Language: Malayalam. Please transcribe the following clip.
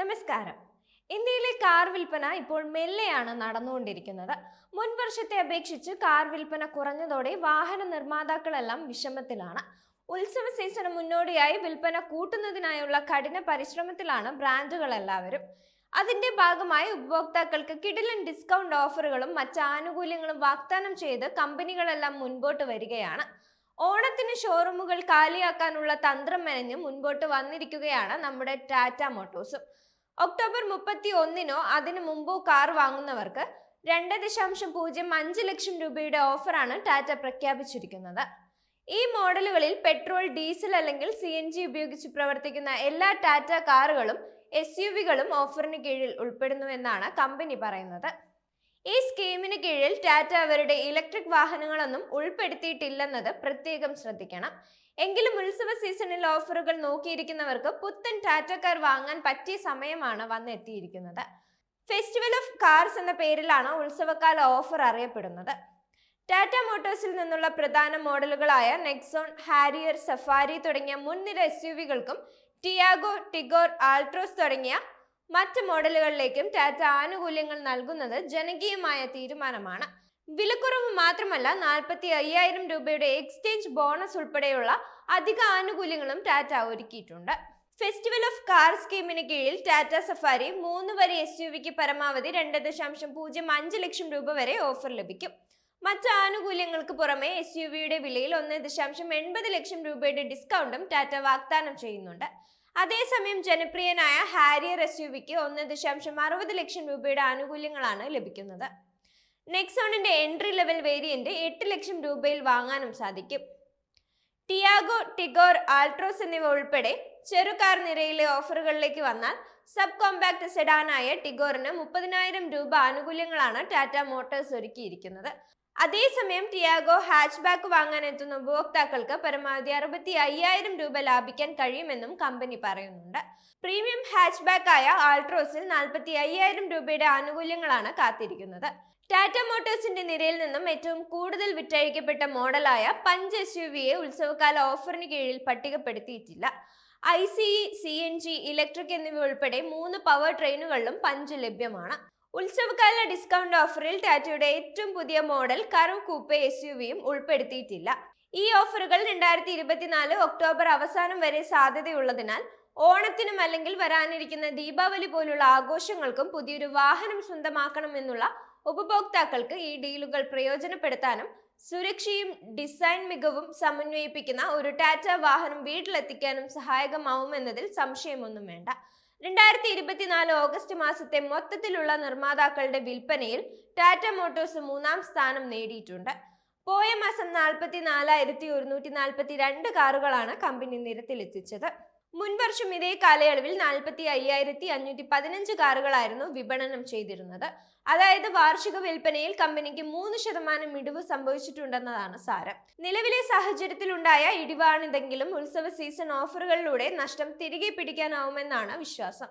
നമസ്കാരം. ഇന്ത്യയിലെ കാർ വിൽപ്പന ഇപ്പോൾ മെല്ലെയാണ് നടന്നുകൊണ്ടിരിക്കുന്നത്. മുൻ വർഷത്തെ അപേക്ഷിച്ച് കാർ വിൽപ്പന കുറഞ്ഞതോടെ വാഹന നിർമ്മാതാക്കളെല്ലാം വിഷമത്തിലാണ്. ഉത്സവ സീസണ് മുന്നോടിയായി വിൽപ്പന കൂട്ടുന്നതിനായുള്ള കഠിന പരിശ്രമത്തിലാണ് ബ്രാൻഡുകൾ എല്ലാവരും അതിന്റെ ഭാഗമായി ഉപഭോക്താക്കൾക്ക് കിടിലൻ ഡിസ്കൗണ്ട് ഓഫറുകളും മറ്റ് ആനുകൂല്യങ്ങളും വാഗ്ദാനം ചെയ്ത് കമ്പനികളെല്ലാം മുൻപോട്ട് വരികയാണ്. ഓണത്തിന് ഷോറൂമുകൾ കാലിയാക്കാനുള്ള തന്ത്രം മെനഞ്ഞ് മുൻപോട്ട് വന്നിരിക്കുകയാണ് നമ്മുടെ ടാറ്റ മോട്ടോഴ്സും. ഒക്ടോബർ മുപ്പത്തി ഒന്നിനോ അതിനു മുമ്പോ കാർ വാങ്ങുന്നവർക്ക് രണ്ട് ദശാംശം പൂജ്യം അഞ്ച് ലക്ഷം രൂപയുടെ ഓഫറാണ് ടാറ്റ പ്രഖ്യാപിച്ചിരിക്കുന്നത്. ഈ മോഡലുകളിൽ പെട്രോൾ ഡീസൽ അല്ലെങ്കിൽ സി എൻ ജി ഉപയോഗിച്ച് പ്രവർത്തിക്കുന്ന എല്ലാ ടാറ്റ കാറുകളും എസ് യു വികളും ഓഫറിന് കീഴിൽ ഉൾപ്പെടുന്നുവെന്നാണ് കമ്പനി പറയുന്നത്. ഈ സ്കീമിന് കീഴിൽ ടാറ്റ അവരുടെ ഇലക്ട്രിക് വാഹനങ്ങളൊന്നും ഉൾപ്പെടുത്തിയിട്ടില്ലെന്നത് പ്രത്യേകം ശ്രദ്ധിക്കണം. എങ്കിലും ഉത്സവ സീസണിൽ ഓഫറുകൾ നോക്കിയിരിക്കുന്നവർക്ക് പുത്തൻ ടാറ്റ കാർ വാങ്ങാൻ പറ്റിയ സമയമാണ് വന്നെത്തിയിരിക്കുന്നത്. ഫെസ്റ്റിവൽ ഓഫ് കാർസ് എന്ന പേരിലാണ് ഉത്സവകാല ഓഫർ അറിയപ്പെടുന്നത്. ടാറ്റ മോട്ടോഴ്സിൽ നിന്നുള്ള പ്രധാന മോഡലുകളായ നെക്സോൺ ഹാരിയർ സഫാരി തുടങ്ങിയ മുൻനിര എസ് യു വികൾക്കും ടിയാഗോ ടിഗോർ ആൾട്രോസ് തുടങ്ങിയ മറ്റ് മോഡലുകളിലേക്കും ടാറ്റ ആനുകൂല്യങ്ങൾ നൽകുന്നത് ജനകീയമായ തീരുമാനമാണ്. വിലക്കുറവ് മാത്രമല്ല നാൽപ്പത്തി അയ്യായിരം രൂപയുടെ എക്സ്ചേഞ്ച് ബോണസ് ഉൾപ്പെടെയുള്ള അധിക ആനുകൂല്യങ്ങളും ടാറ്റ ഒരുക്കിയിട്ടുണ്ട്. ഫെസ്റ്റിവൽ ഓഫ് കാർ സ്കീമിന് കീഴിൽ ടാറ്റ സഫാരി മൂന്ന് വരെ എസ് യു വിക്ക് പരമാവധി രണ്ട് ദശാംശം പൂജ്യം അഞ്ച് ലക്ഷം രൂപ വരെ ഓഫർ ലഭിക്കും. മറ്റ് ആനുകൂല്യങ്ങൾക്ക് പുറമെ എസ് യു വിയുടെ വിലയിൽ ഒന്ന് ദശാംശം എൺപത് ലക്ഷം രൂപയുടെ ഡിസ്കൗണ്ടും ടാറ്റ വാഗ്ദാനം ചെയ്യുന്നുണ്ട്. അതേസമയം ജനപ്രിയനായ ഹാരിയർ എസ് യു വിക്ക് ഒന്ന് ദശാംശം അറുപത് ലക്ഷം രൂപയുടെ ആനുകൂല്യങ്ങളാണ് ലഭിക്കുന്നത്. നെക്സോണിന്റെ എൻട്രി ലെവൽ വേരിയന്റ് എട്ട് ലക്ഷം രൂപയിൽ വാങ്ങാനും സാധിക്കും. ടിയാഗോ ടിഗോർ ആൾട്രോസ് എന്നിവ ഉൾപ്പെടെ ചെറുകാർ നിരയിലെ ഓഫറുകളിലേക്ക് വന്നാൽ സബ് കോമ്പാക്ട് സെഡാനായ ടിഗോറിന് മുപ്പതിനായിരം രൂപ ആനുകൂല്യങ്ങളാണ് ടാറ്റ മോട്ടോഴ്സ് ഒരുക്കിയിരിക്കുന്നത്. അതേസമയം ടിയാഗോ ഹാച്ച് ബാക്ക് വാങ്ങാൻ എത്തുന്ന ഉപഭോക്താക്കൾക്ക് പരമാവധി അറുപത്തി അയ്യായിരം രൂപ ലാഭിക്കാൻ കഴിയുമെന്നും കമ്പനി പറയുന്നുണ്ട്. പ്രീമിയം ഹാച്ച് ബാക്ക് ആയ ആൾട്രോസിൽ നാൽപ്പത്തി അയ്യായിരം രൂപയുടെ ആനുകൂല്യങ്ങളാണ് കാത്തിരിക്കുന്നത്. ടാറ്റ മോട്ടോഴ്സിന്റെ നിരയിൽ നിന്നും ഏറ്റവും കൂടുതൽ വിറ്റഴിക്കപ്പെട്ട മോഡലായ പഞ്ച് എസ് യു വിയെ ഉത്സവകാല ഓഫറിന് കീഴിൽ പട്ടികപ്പെടുത്തിയിട്ടില്ല. I C C N G electric എന്നിവ ഉൾപ്പെടെ മൂന്ന് പവർ ട്രെയിനുകളിലും പഞ്ച് ലഭ്യമാണ്. ഉത്സവകാല ഡിസ്കൗണ്ട് ഓഫറിൽ ടാറ്റയുടെ ഏറ്റവും പുതിയ model Curvv coupe S U വിയും ഉൾപ്പെടുത്തിയിട്ടില്ല. ഈ ഓഫറുകൾ രണ്ടായിരത്തി ഇരുപത്തിനാല് ഒക്ടോബർ അവസാനം വരെ സാധ്യതയുള്ളതിനാൽ ഓണത്തിനും അല്ലെങ്കിൽ വരാനിരിക്കുന്ന ദീപാവലി പോലുള്ള ആഘോഷങ്ങൾക്കും പുതിയൊരു വാഹനം സ്വന്തമാക്കണമെന്നുള്ള ഉപഭോക്താക്കൾക്ക് ഈ ഡീലുകൾ പ്രയോജനപ്പെടുത്താനും സുരക്ഷയും ഡിസൈൻ മികവും സമന്വയിപ്പിക്കുന്ന ഒരു ടാറ്റ വാഹനം വീട്ടിലെത്തിക്കാനും സഹായകമാവുമെന്നതിൽ സംശയമൊന്നും വേണ്ട. രണ്ടായിരത്തി ഇരുപത്തിനാല് ഓഗസ്റ്റ് മാസത്തെ മൊത്തത്തിലുള്ള നിർമ്മാതാക്കളുടെ വിൽപ്പനയിൽ ടാറ്റ മോട്ടോഴ്സ് മൂന്നാം സ്ഥാനം നേടിയിട്ടുണ്ട്. പോയ മാസം നാൽപ്പത്തി നാലായിരത്തി ഒരുന്നൂറ്റി നാൽപ്പത്തി രണ്ട് കാറുകളാണ് കമ്പനി നിരത്തിലെത്തിച്ചത്. മുൻവർഷം ഇതേ കാലയളവിൽ നാൽപ്പത്തി അയ്യായിരത്തി അഞ്ഞൂറ്റി പതിനഞ്ച് കാറുകളായിരുന്നു വിപണനം ചെയ്തിരുന്നത്. അതായത് വാർഷിക വിൽപ്പനയിൽ കമ്പനിക്ക് മൂന്ന് ശതമാനം ഇടിവ് സംഭവിച്ചിട്ടുണ്ടെന്നതാണ് സാരം. നിലവിലെ സാഹചര്യത്തിലുണ്ടായ ഇടിവാണിതെങ്കിലും ഉത്സവ സീസൺ ഓഫറുകളിലൂടെ നഷ്ടം തിരികെ പിടിക്കാനാവുമെന്നാണ് വിശ്വാസം.